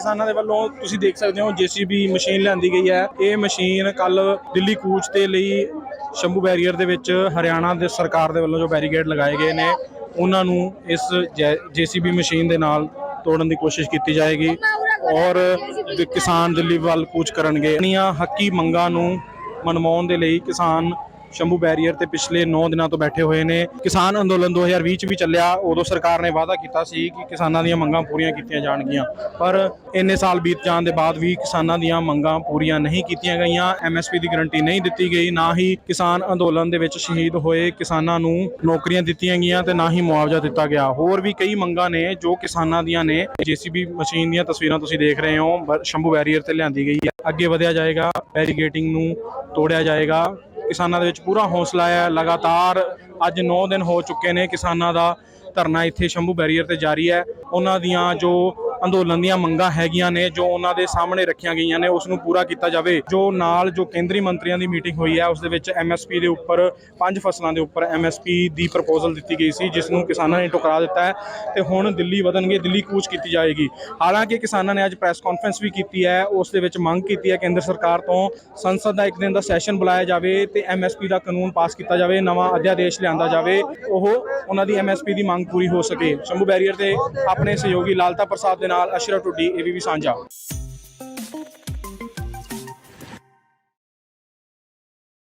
ਕਿਸਾਨਾਂ ਦੇ ਵੱਲੋਂ ਤੁਸੀਂ ਦੇਖ ਸਕਦੇ ਹੋ ਜੀਸੀਬੀ ਮਸ਼ੀਨ ਲਿਆਂਦੀ ਗਈ ਹੈ। ਇਹ ਮਸ਼ੀਨ ਕੱਲ ਦਿੱਲੀ ਕੂਚ ਦੇ ਲਈ ਸ਼ੰਭੂ ਬੈਰੀਅਰ ਦੇ ਵਿੱਚ ਹਰਿਆਣਾ ਦੇ ਸਰਕਾਰ ਦੇ ਵੱਲੋਂ ਜੋ ਬੈਰੀਗੇਡ ਲਗਾਏ ਗਏ ਨੇ, ਉਹਨਾਂ ਨੂੰ ਇਸ ਜੀਸੀਬੀ ਮਸ਼ੀਨ ਦੇ ਨਾਲ ਤੋੜਨ ਦੀ ਕੋਸ਼ਿਸ਼ ਕੀਤੀ ਜਾਏਗੀ ਔਰ ਕਿਸਾਨ ਦਿੱਲੀ ਵੱਲ ਕੂਚ ਕਰਨਗੇ। ਆਪਣੀਆਂ ਹੱਕੀ ਮੰਗਾਂ ਨੂੰ ਮਨਵਾਉਣ ਦੇ ਲਈ ਕਿਸਾਨ ਸ਼ੰਭੂ ਬੈਰੀਅਰ ਤੇ ਪਿਛਲੇ 9 ਦਿਨਾਂ ਤੋਂ ਬੈਠੇ ਹੋਏ ਨੇ। ਕਿਸਾਨ ਅੰਦੋਲਨ 2020 ਚ ਵੀ ਚੱਲਿਆ। ਉਦੋਂ ਸਰਕਾਰ ਨੇ ਵਾਅਦਾ ਕੀਤਾ ਸੀ ਕਿ ਕਿਸਾਨਾਂ ਦੀਆਂ ਮੰਗਾਂ ਪੂਰੀਆਂ ਕੀਤੀਆਂ ਜਾਣਗੀਆਂ। ਪਰ ਇੰਨੇ ਸਾਲ ਬੀਤ ਜਾਣ ਦੇ ਬਾਅਦ ਵੀ ਕਿਸਾਨਾਂ ਦੀਆਂ ਮੰਗਾਂ ਪੂਰੀਆਂ ਨਹੀਂ ਕੀਤੀਆਂ ਗਈਆਂ। ਐਮਐਸਪੀ ਦੀ ਗਾਰੰਟੀ ਨਹੀਂ ਦਿੱਤੀ ਗਈ। ਨਾ ਹੀ ਕਿਸਾਨ ਅੰਦੋਲਨ ਦੇ ਵਿੱਚ ਸ਼ਹੀਦ ਹੋਏ ਕਿਸਾਨਾਂ ਨੂੰ ਨੌਕਰੀਆਂ ਦਿੱਤੀਆਂ ਗਈਆਂ ਤੇ ਨਾ ਹੀ ਮੁਆਵਜ਼ਾ ਦਿੱਤਾ ਗਿਆ। ਹੋਰ ਵੀ ਕਈ ਮੰਗਾਂ ਨੇ ਜੋ ਕਿਸਾਨਾਂ ਦੀਆਂ ਨੇ। ਜੀਸੀਬੀ ਮਸ਼ੀਨ ਦੀਆਂ ਤਸਵੀਰਾਂ ਤੁਸੀਂ ਦੇਖ ਰਹੇ ਹੋ। ਸ਼ੰਭੂ ਬੈਰੀਅਰ ਤੇ ਲਿਆਂਦੀ ਗਈ ਹੈ। ਅੱਗੇ ਵਧਿਆ ਜਾਏਗਾ। ਬੈਰੀਗੇਟਿੰਗ ਨੂੰ ਤੋੜਿਆ ਜਾਏਗਾ। ਕਿਸਾਨਾਂ ਦੇ ਵਿੱਚ ਪੂਰਾ ਹੌਸਲਾ ਹੈ। ਲਗਾਤਾਰ ਅੱਜ 9 ਦਿਨ ਹੋ ਚੁੱਕੇ ਨੇ ਕਿਸਾਨਾਂ ਦਾ ਧਰਨਾ ਇੱਥੇ ਸ਼ੰਭੂ ਬੈਰੀਅਰ ਤੇ ਜਾਰੀ ਹੈ। ਉਹਨਾਂ ਦੀਆਂ ਜੋ ਅੰਦੋਲਨ ਦੀਆਂ ਮੰਗਾਂ ਹੈਗੀਆਂ ਨੇ ਜੋ ਉਹਨਾਂ ਦੇ ਸਾਹਮਣੇ ਰੱਖੀਆਂ ਗਈਆਂ ਨੇ, ਉਸ ਨੂੰ ਪੂਰਾ ਕੀਤਾ ਜਾਵੇ। ਜੋ ਨਾਲ ਜੋ ਕੇਂਦਰੀ ਮੰਤਰੀਆਂ ਦੀ ਮੀਟਿੰਗ ਹੋਈ ਹੈ, ਉਸ ਦੇ ਵਿੱਚ ਐਮਐਸਪੀ ਦੇ ਉੱਪਰ, ਪੰਜ ਫਸਲਾਂ ਦੇ ਉੱਪਰ ਐਮਐਸਪੀ ਦੀ ਪ੍ਰਪੋਜ਼ਲ ਦਿੱਤੀ ਗਈ ਸੀ, ਜਿਸ ਨੂੰ ਕਿਸਾਨਾਂ ਨੇ ਟੁਕਰਾ ਦਿੱਤਾ ਹੈ ਤੇ ਹੁਣ ਦਿੱਲੀ ਵਧਣਗੇ, ਦਿੱਲੀ ਕੂਚ ਕੀਤੀ ਜਾਏਗੀ। ਹਾਲਾਂਕਿ ਕਿਸਾਨਾਂ ਨੇ ਅੱਜ ਪ੍ਰੈਸ ਕਾਨਫਰੰਸ ਵੀ ਕੀਤੀ ਹੈ, ਉਸ ਦੇ ਵਿੱਚ ਮੰਗ ਕੀਤੀ ਹੈ ਕੇਂਦਰ ਸਰਕਾਰ ਤੋਂ ਸੰਸਦ ਦਾ ਇੱਕ ਦਿਨ ਦਾ ਸੈਸ਼ਨ ਬੁਲਾਇਆ ਜਾਵੇ ਤੇ ਐਮਐਸਪੀ ਦਾ ਕਾਨੂੰਨ ਪਾਸ ਕੀਤਾ ਜਾਵੇ, ਨਵਾਂ ਅਧਿਆਦੇਸ਼ ਲਿਆਂਦਾ ਜਾਵੇ। ਉਹ ਉਹਨਾਂ ਦੀ ਐਮਐਸਪੀ ਦੀ ਮੰਗ ਪੂਰੀ ਹੋ ਸਕੇ। ਸ਼ੰਭੂ ਬੈਰੀਅਰ ਤੇ ਆਪਣੇ ਸਹਿਯੋਗੀ ਲਾਲਤਾ ਪ੍ਰਸਾਦ ਦੇ ਨਾਲ ਅਸ਼ਰਫ ਟੁੱਡੀ ਏਬੀਪੀ ਸਾਂਝਾ।